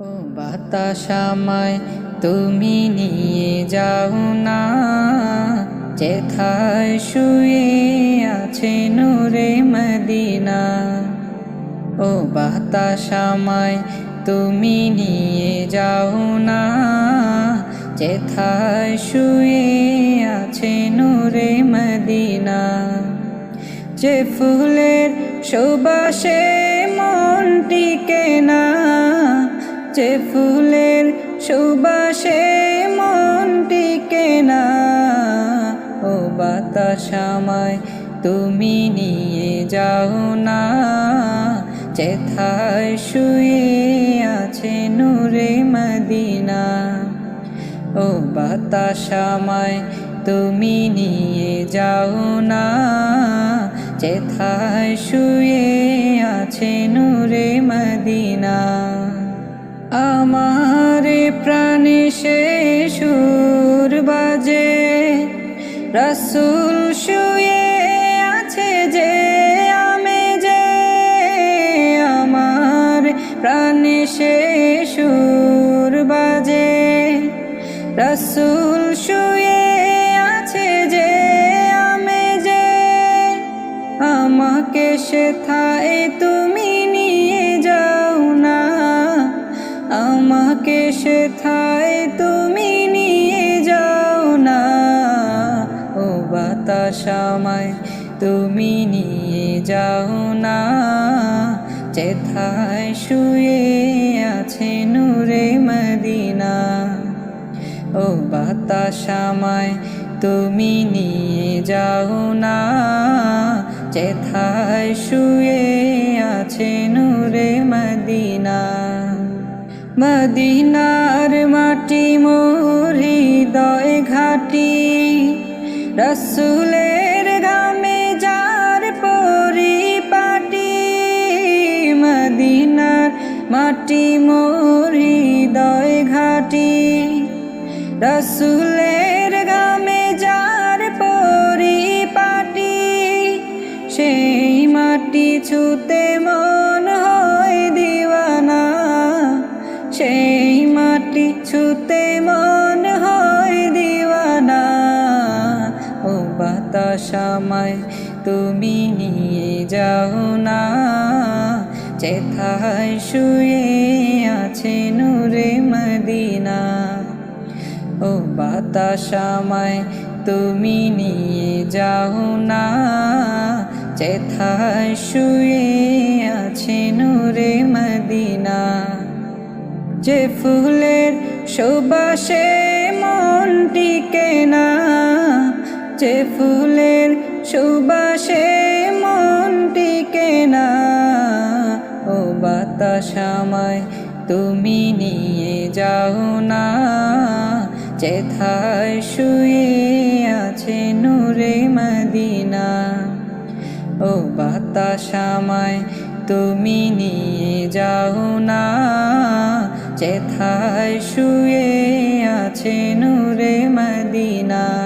বাতাসামায় তুমি নিয়ে যাও না। যেথায় শুয়ে আছে নূরে মদিনা। ও বাতাসামায় তুমি নিয়ে যাও না। যেথায় শুয়ে আছে নূরে মদিনা। যে ফুলের সুবাসে যে ফুলের সুবাসে মন টিকে না, ও বাতাসামায় তুমি নিয়ে যাও না। যেথায় শুয়ে আছে নূরে মদিনা, ও বাতাসামায় তুমি নিয়ে যাও না। যেথায় শুয়ে আছে নূরে মদিনা। আমার প্রাণে সে সুর বাজে। রসুল শুয়ে আছে যে আমি যে। আমার প্রাণে সে সুর বাজে। রসুল শুয়ে আছে যে আমি যে। আমাকে সেথায় তুমি আমাকে সেথায় তুমি নিয়ে যাও না। ও বাতাসামায় তুমি নিয়ে যাও না। যেথায় শুয়ে আছে নূরে মদিনা। ও বাতাসামায় তুমি নিয়ে যাও না। যেথায় শুয়ে আছে নূরে মদিনার মাটি মোর হৃদয় ঘাটি। রসুলের গামে যার পরিপাটি, মদিনার মাটি মোর হৃদয় ঘাটি। রসুলের গামে যার পরিপাটি, সেই মাটি ছুতে মন সেই মাটি ছুতে মন হয় দিওয়ানা। ও বাতাসামায় তুমি নিয়ে যাও না। যেথায় শুয়ে আছে নূরে মদিনা। ও বাতাসামায় তুমি নিয়ে যাও না। যেথায় শুয়ে আছে নূরে যে ফুলের সুবাসে মন টিকে না যে ফুলের সুবাসে মন টিকে না ও বাতাসামায় তুমি নিয়ে যাও না যেথায় শুয়ে আছে নূরে মদিনা, ও বাতাসামায় তুমি নিয়ে যাও না। যেথায় শুয়ে আছে নূরে মদিনা।